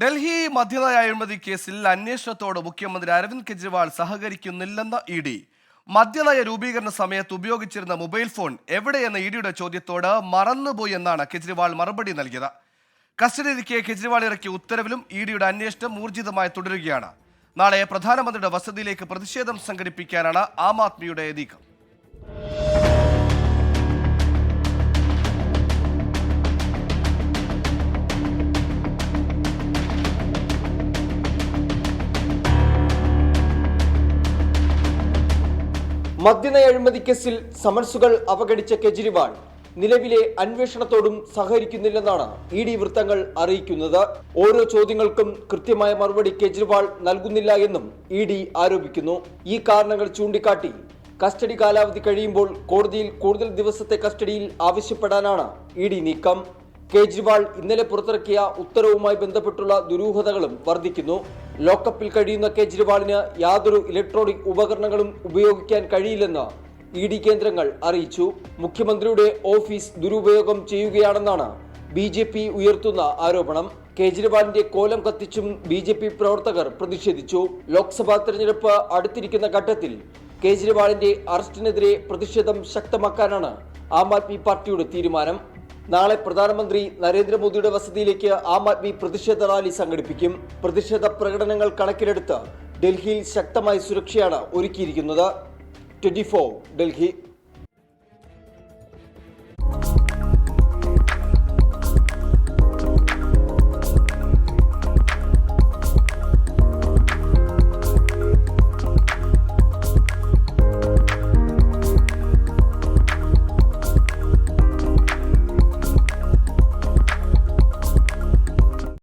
ഡൽഹി മധ്യതായ അഴിമതി കേസിൽ അന്വേഷണത്തോട് മുഖ്യമന്ത്രി അരവിന്ദ് കെജ്രിവാൾ സഹകരിക്കുന്നില്ലെന്ന ഇ ഡി. മദ്യനയ രൂപീകരണ സമയത്ത് ഉപയോഗിച്ചിരുന്ന മൊബൈൽ ഫോൺ എവിടെയെന്ന ഇ ഡിയുടെ ചോദ്യത്തോട് മറന്നുപോയി എന്നാണ് കെജ്രിവാൾ മറുപടി നൽകിയത്. കസ്റ്റഡിയിലിരിക്കെ കെജ്രിവാൾ ഇറക്കിയ ഉത്തരവിലും ഇ ഡിയുടെ അന്വേഷണം ഊർജിതമായി തുടരുകയാണ്. നാളെ പ്രധാനമന്ത്രിയുടെ വസതിയിലേക്ക് പ്രതിഷേധം സംഘടിപ്പിക്കാനാണ് ആം ആദ്മിയുടെ നീക്കം. മദ്യനയ അഴിമതി കേസിൽ സമൻസുകൾ അവഗണിച്ച കെജ്രിവാൾ. നിലവിലെ അന്വേഷണത്തോടും സഹകരിക്കുന്നില്ലെന്നാണ് ഇ ഡി വൃത്തങ്ങൾ അറിയിക്കുന്നത്. ഓരോ ചോദ്യങ്ങൾക്കും കൃത്യമായ മറുപടി കെജ്രിവാൾ നൽകുന്നില്ല എന്നും ഇ ഡി ആരോപിക്കുന്നു. ഈ കാരണങ്ങൾ ചൂണ്ടിക്കാട്ടി കസ്റ്റഡി കാലാവധി കഴിയുമ്പോൾ കോടതിയിൽ കൂടുതൽ ദിവസത്തെ കസ്റ്റഡിയിൽ ആവശ്യപ്പെടാനാണ് ഇ ഡി നീക്കം. കേജ്രിവാൾ ഇന്നലെ പുറത്തിറക്കിയ ഉത്തരവുമായി ബന്ധപ്പെട്ടുള്ള ദുരൂഹതകളും വർദ്ധിക്കുന്നു. ലോക്കപ്പിൽ കഴിയുന്ന കേജ്രിവാളിന് യാതൊരു ഇലക്ട്രോണിക് ഉപകരണങ്ങളും ഉപയോഗിക്കാൻ കഴിയില്ലെന്ന് ഇ ഡി കേന്ദ്രങ്ങൾ അറിയിച്ചു. മുഖ്യമന്ത്രിയുടെ ഓഫീസ് ദുരുപയോഗം ചെയ്യുകയാണെന്നാണ് ബി ജെ പി ഉയർത്തുന്ന ആരോപണം. കേജ്രിവാളിന്റെ കോലം കത്തിച്ചും ബി ജെ പി പ്രവർത്തകർ പ്രതിഷേധിച്ചു. ലോക്സഭാ തെരഞ്ഞെടുപ്പ് അടുത്തിരിക്കുന്ന ഘട്ടത്തിൽ കേജ്രിവാളിന്റെ അറസ്റ്റിനെതിരെ പ്രതിഷേധം ശക്തമാക്കാനാണ് ആം ആദ്മി പാർട്ടിയുടെ തീരുമാനം. നാളെ പ്രധാനമന്ത്രി നരേന്ദ്രമോദിയുടെ വസതിയിലേക്ക് ആം ആദ്മി പ്രതിഷേധ റാലി സംഘടിപ്പിക്കും. പ്രതിഷേധ പ്രകടനങ്ങൾ കണക്കിലെടുത്ത് ഡൽഹിയിൽ ശക്തമായ സുരക്ഷയാണ് ഒരുക്കിയിരിക്കുന്നത്. ട്വന്റി ഡൽഹി.